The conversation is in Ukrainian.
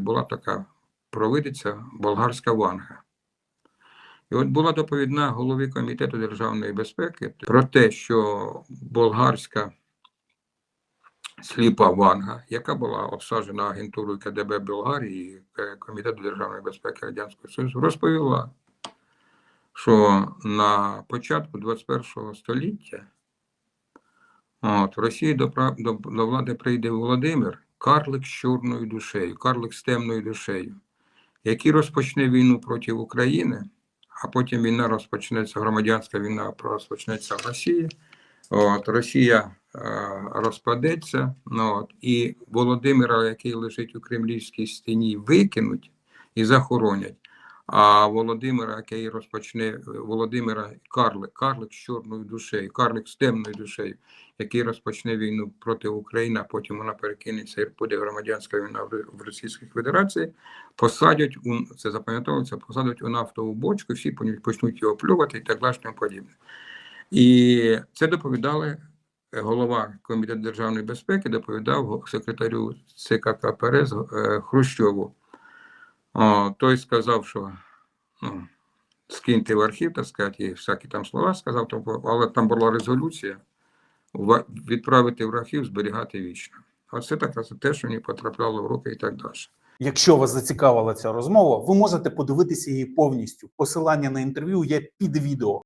була така провидиця болгарська Ванга. І от була доповідна голови Комітету державної безпеки про те, що болгарська сліпа Ванга, яка була обсаджена агентурою КДБ Болгарії, Комітету державної безпеки Радянського Союзу, розповіла, що на початку 21 століття от, в Росії до, до, до влади прийде Володимир, карлик з чорною душею, карлик з темною душею, який розпочне війну проти України, а потім війна розпочнеться, громадянська війна розпочнеться в Росії. От, Росія е, розпадеться, ну, от, і Володимира, який лежить у кремлівській стіні, викинуть і захоронять. А Володимира, який розпочне Володимира Карлик, Карлик з чорною душею, Карлик з темною душею, який розпочне війну проти України, а потім вона перекинеться і буде громадянська війна в Російській Федерації, посадять у це запам'ятовується, посадять у нафтову бочку, всі почнуть його плювати і так далі, подібне. І це доповідали е, голова Комітету державної безпеки, доповідав секретарю ЦК КПРС е, Хрущову. Той сказав, що ну, скиньте в архів, так сказати, і всякі там слова сказав, але там була резолюція відправити в архів, зберігати вічно. А це так це те, що мені потрапляло в руки і так далі. Якщо вас зацікавила ця розмова, ви можете подивитися її повністю. Посилання на інтерв'ю є під відео.